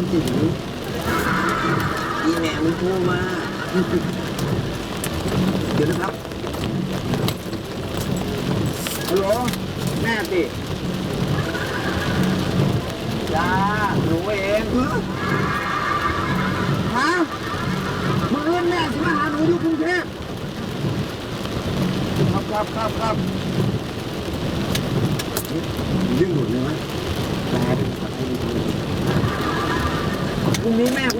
นถึงอีแม่มันโทรมา เดี๋ยวนะครับฮัลโหลแม่สิจ้าหนูเองฮะมึงเอื้อนแม่สิมาหาหนูอยู่กรุงเทพครับครับครับครับเรื่องหมดเลยวะแปลเป็นภาษาไทยดีเลยพรุ่ง นี้แม่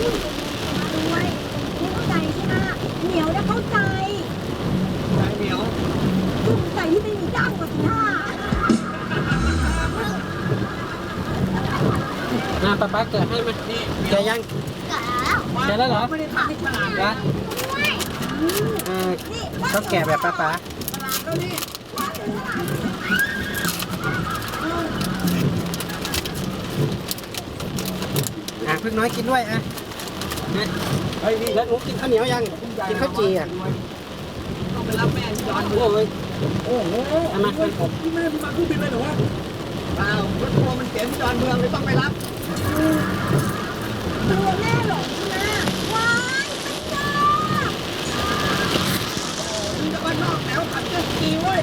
ด้วยเข้าใจใช่ไหมเหนียวนะเข้าใจใจเหนียวจุ่มใจที่ไม่มีด้ามกว่าสิท่าอะป๊าป๊าเกิดให้มานี่เจอยังแก่แล้วเจอแล้วเหรอไม่ได้ทำให้ฉลาดนะเออต้องแกะแบบป๊าป๊านี่อะพึ่งน้อยกินด้วยอะ นะเฮ้ยนี่แล้วหนูกินข้าวเหนียวยัง กินข้าวจี่อะต้องไปรับแม่ที่ดอนโอ้ยโอ้โหเอามาผมที่แม่พี่มาเครื่องบินเลยเหรอวะเปล่ารถทัวร์มันเสียที่ดอนเมืองเลยต้องไปรับตัวแม่หลงนะว้ายไม่ได้มึงจะบ้านนอกแถวขับเจ็ตสกีเว้ย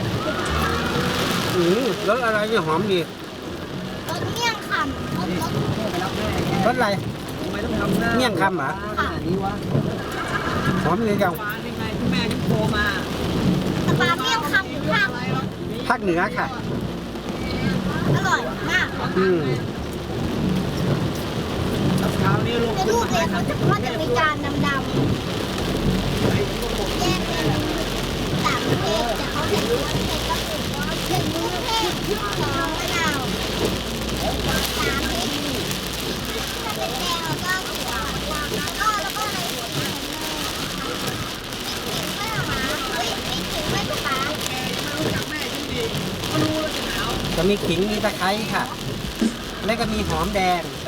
อืมรสอะไรเนี่ยหอมดีรถเมี่ยงคำรถนี่รถแม่ไปรับแม่รสอะไร ทำไมต้องทำหน้าเมี่ยงคำเหรอขนาดนี้วะหอมดีจังวานยังไงที่แม่ที่โทรมาตะปาเมี่ยงคำหรือผักอะไรหรอกภาคเหนือค่ะ อร่อยมากอืมเช้านี้ลงในทุนรูปมาเลให้ยทเขาจะเขาจะมีจานดำๆ ไอ้พวกผม แยกเป็นต่างประเทศแต่เขาเป็นว่าเป็นกระปุกว่าเป็นกรุงเทพสองมะนาวสามพริกถ้าเป็นแดงแล้วก็ถั่วแล้วก็แล้วก็อะไรถั่วแดงไม่หรอมาเฮ้ยไม่ถึงไม่ถูกปะ แม่ยังไม่รู้จักแม่จริงดีก็รู้แล้วจะหนาว จะมีขิงมีตะไค ร้ค่ะ แล้วก็มีหอมแดงไป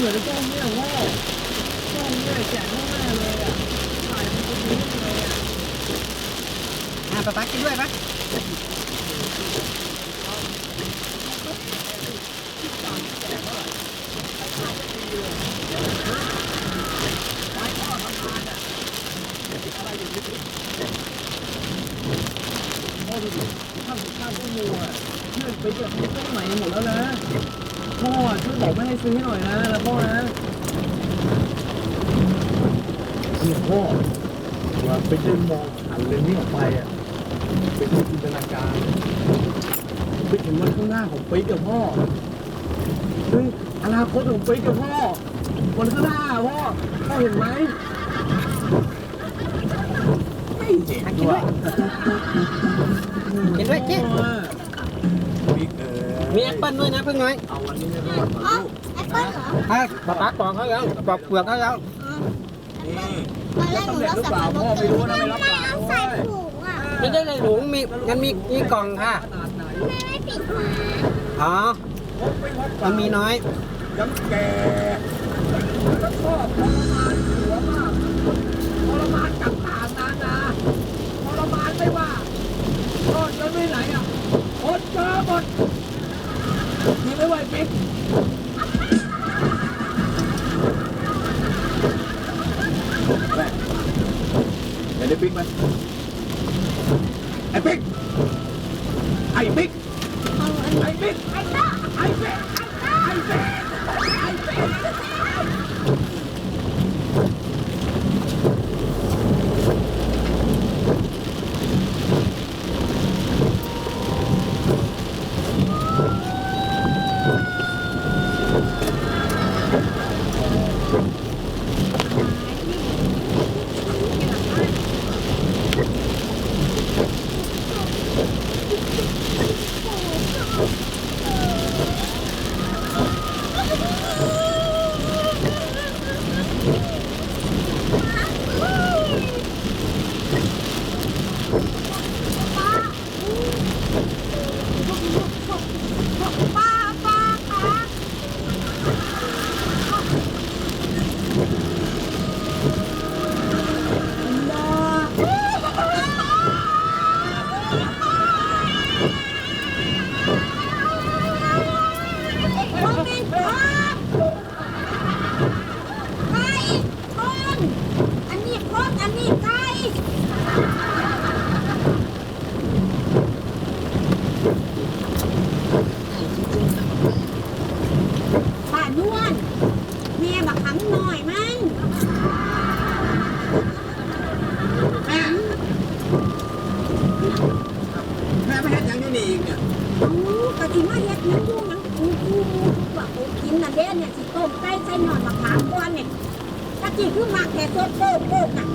หมือนแก้เนี่ยว่าแก้นี่ยแก่มากเลยอะขายมันเป็นเเลยอะอ่ป๊าป๊ากินด้วยปะข้าวข้าวข้าวข้วเพื่อนไปเจอต้นใม่หมดแล้วนะ พ่อช่วยบอกแม่ให้ซื้อให้หน่อยนะแล้วพ่อนะนี่พ่อว่าไปเดินมองหันเลนนี่ออกไปอะเป็นจินตนาการไปถึงวันข้างหน้าของปิ๊กกับพ่อเฮ้ยอนาคตของปิ๊กกับพ่อวันข้างหน้าพ่อพ่อเห็นไหมไม่เห็นด้วยกินด้วยเจ๊ปิ๊กเออ มีแอปเปิ้ลด้วยนะเพิ่งน้อยเอาวันนี้ไม่รอดก่อนอ๋อลูกแอปเปิ้ลเหรออะป๊าป๊าปอกเขาแล้วปอกเปลือกเขาแล้วอ๋อนี่ตอนแรกหนูเราสับปะรดไม่เอาใส่ถุงอะไม่ได้ในถุงมีงั้นมีมีกล่องค่ะขนาดไหนแม่ไม่ปิดฝาอ๋อพบไม่พบมันมีน้อยย้ำแก่ก็ชอบทรมานหัวมากทรมานกับตานานาทรมานไม่ว่าทอดจนไม่ไหนอะอดเจอหมด มีไม่ไหวปิ๊กแม่เห็นไอ้ปิ๊กไหมไอ้ปิ๊กไอ้ปิ๊ก เอาอัน ไอ้ปิ๊กไอ้ต้าไอ้ปิ๊กไอ้ปิ๊กไอ้ปิ๊ก ป้าป้าป้า พ่อเป็นพ่อไก่คนอันนี้คนอันนี้ไก่ป้านวลแม่บักขังหน่อยมั้ง แม่แม่ไม่เห็นยังอยู่นี่อีกเนี่ย อู้กะทิมาเฮ็ดหยังอยู่หยังกูกูว่ากูกินน่ะเด้เนี่ยสิต้มไก่ใส่หนอนบักขามก่อนเนี่ยกะทิคือมักแค่สดโป๊กโป๊กน่ะ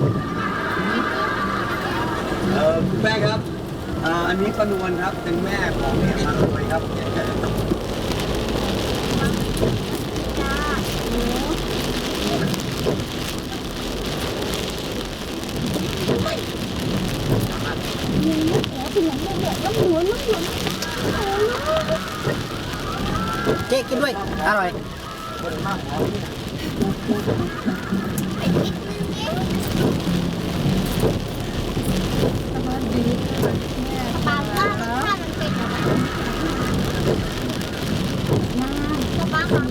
เออคุณแม่ครับ อันนี้ปานวลครับเป็นแม่ของเอกมารวยครับจ้าหนูยังไม่แก่เป็นหยังไม่เหลือน้ำหลวนน้ำหลวนเจ๊กินด้วย อร่อย ปลาล่ารสชาติมันเป็นยังไงน้ำปลาค่ะ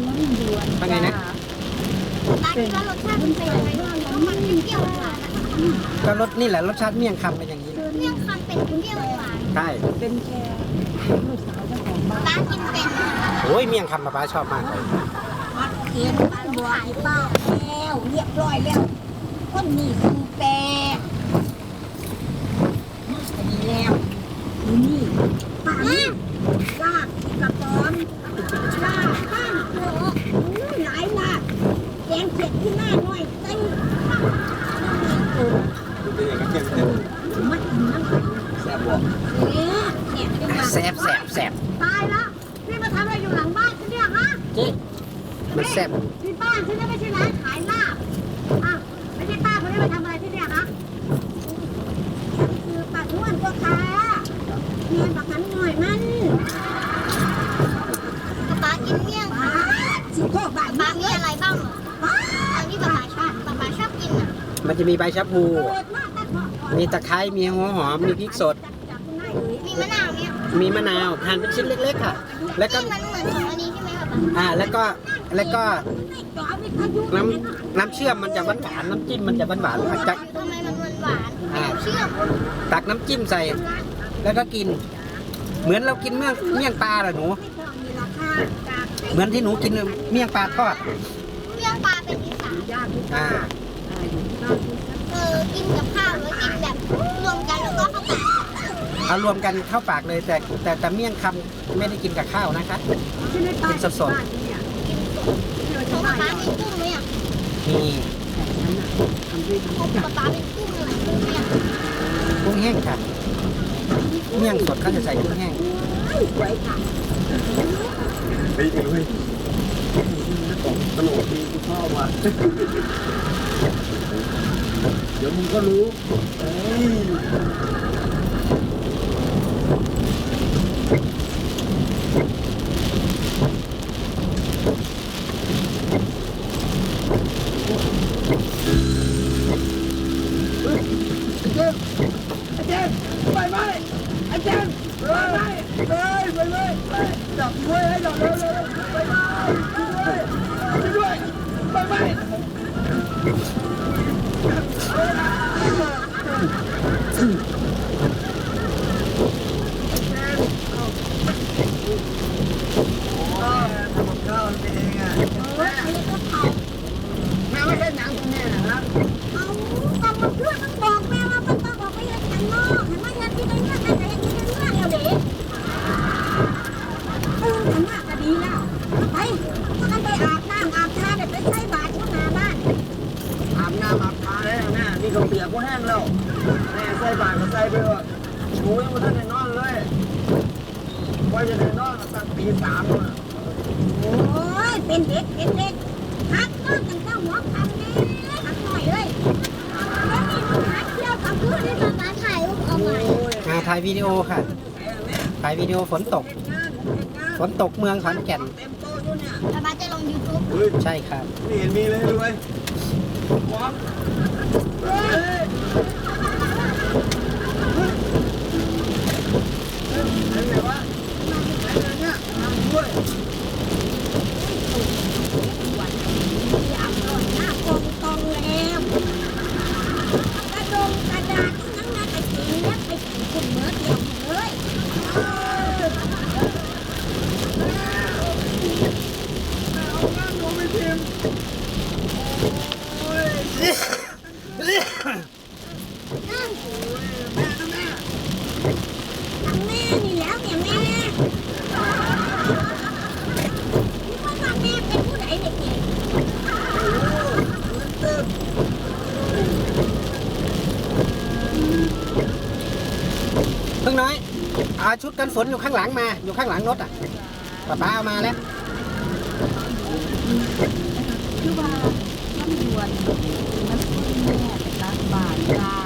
เป็นไงนะ ปลาคิดว่ารสชาติมันเป็นยังไงเพราะมันเป็นเปรี้ยวหวานนะคะ ก็รส นี่แหละรสชาติเมี่ยงคำเป็นอย่างนี้คือเมี่ยงคำเป็นเปรี้ยวหวานใช่ปลากินเป็นนะคะโอ้ยเมี่ยงคำป๊าป๊าชอบมากเลยมัดเขียนปลาบัวไอ้ป้าแล้วเรียบร้อยแล้วคนนี้คือแปรอันนี้แล้วดูนี่ปลานี่ลากที่กระป๋อมลากข้างโอ้อู้หลายลากแกงเผ็ดที่หน้าหน่อยเต้นโอ้ เป็นอย่างนี้เต็ม มัดน้ำ ๆแซ่บบอก เนี่ยเนี่ยเป็นไง แสบแสบแสบตายแล้วพี่มาทำอะไรอยู่หลังบ้านฉันเนี่ยฮะเจ๊มันแสบที่บ้านฉันเนี่ยไม่ใช่ร้านขายลาบอ้าวไม่ใช่ป้าคนนี้มาทำอะไรที่เนี่ยฮะคือปัดนวดตัวค่ะเมียบักหันหน่อยมันป้ากินเมี่ยงค่ะสิโคบ้าป้ามีอะไรบ้างเหรออันที่ป้าชอบป้าชอบกินอะมันจะมีใบชะพูเปิดมาแต่พอมีตะไคร้มีหัวหอมมีพริกสดจับคุณนายมีมะนาวเนี่ย มีมะนาวหั่นเป็นชิ้นเล็กๆค่ะ แล้วก็มันเหมือนของอันนี้ใช่ไหมคะป้าอ่าแล้วก็แล้วก็น้ำน้ำเชื่อมมันจะหวานหวานๆน้ำจิ้มมันจะหวานหวานๆอะจักทำไมมันหวานหวานอ่าเชื่อมตักน้ำจิ้มใส่ แล้วก็กินอเหมือนเรากินเมี่ยงเมี่ยงปลาเหรอหนูไม่พอมีราคาจากเหมือนที่หนูกินเมี่ยงปลาทอดเรื่องปลาเป็นอีสานอ่า เออกินกับข้าวหรือกินแบบรวมกันแล้วก็เข้าปาก เอารวมกันเข้าปากเลยแต่แต่แต่เมี่ยงคำไม่ได้กินกับข้าวนะคะกินสดเพราะว่าปลาเป็นกุ้งไหมอะๆมีเพราะว่าปลาเป็นกุ้งอะไรกุ้งเนี่ย กุ้งแห้งค่ะ เมี่ยงสดเขาจะใส่กุ้งแห้ง สวยค่ะเฮ้ยเฮ้ยตลกดีกูชอบว่ะเดี๋ยวมึงก็รู้เฮ้ย อาจารย์อาจารย์ไปไหมอาจารย์ไปไหม ไปไปเลยไปจับด้วยให้จับเร็วเร็วไปไหมช่วยด้วยช่วยด้วยไปไปมทำกับข้าวเองอะ เอออันนี้ก็เผา แม่ไม่ใช่หนังคุณแม่นะครับ เอาแต่มาเพื่อนมันบอกแม่ว่ามันต้องบอกไปยังข้างนอกเห็นไหมยังที่เป็นเรื่องอะไรยังที่เป็นเรื่องเดียวเด็กเออขันมากก็ดีแล้วไปพากันไปอาบน้ำอาบท่าเด็กไปใส่บาตรที่หน้าบ้าน อาบน้ำอาบตาแล้วแม่นี่ก็เปียกก็แห้งแล้วแม่ใส่บาตรก็ใส่ ไปเถอะหนูยังไม่ทันได้นอนเลยว่าจะได้นอนตั้งตีสามเลยโอ้ย เป็นเด็ก เป็นเด็กหักนอนกันเจ้าหัวคำเนี่ยหักหน่อยเลยแล้วนี่มันหักเที่ยวกับเพื่อนนี่มาถ่ายรูปเอาใหม่อ่าถ่ายวิดีโอค่ะ ถ่ายวิดีโอฝนตก ฝนตกเมืองขอนแก่นเต็มโต๊ะอยู่เนี่ยแล้วมาจะลงยูทูบเฮ้ยใช่ครับไม่เห็นมีเลยด้วยพร้อมเฮ้ยเห็นไหมวะเห็นไหมเนี่ย ทำด้วย อยากโดนหน้าคงตรงแล้วกระดงกระดาษทั้งนั้นไปกินแล้วไปกินคุณเมื่อเดียวเลย เอาหน้าหนูไปพิมพ์โอ้ย นั่น แม่นะแม่ ทั้งแม่นี่แล้วเนี่ยแม่นี่ว่าว่าแม่เป็นผู้ใดเด็กเนี่ย ตึ๊บ เพิ่งน้อยเอาชุดกัน ฝนอยู่ข้างหลังมา อยู่ข้างหลังรถอะป้าป้าเอามาแล้วคือว่าต้องยวนมันคุณแม่เป็นรักบาทจ้า